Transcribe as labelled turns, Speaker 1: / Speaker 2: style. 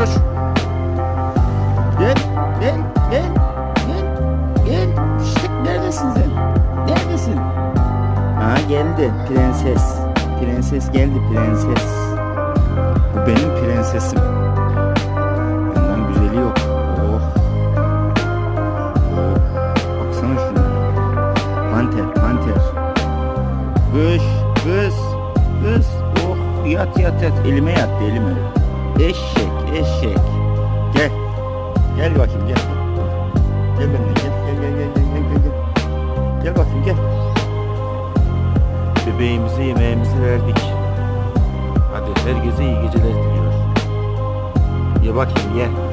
Speaker 1: koş. Gel gel gel gel gel. Şşt neredesin sen? Neredesin? Ha geldi prenses. Prenses geldi prenses. Bu benim prensesim. Bundan güzeli yok. Oh. Oh. Baksana şuna. Panter, panter. Kış, kız, kız. Oh, yat yat yat. Elime yattı elime. Eşek, eşek. Gel. Gel bakayım gel. Gel benimle gel. Gel gel gel gel gel gel. Gel, bakayım gel. Bebeğimize yemeğimizi verdik. Hadi herkese iyi geceler diliyoruz. Ye bakayım ye.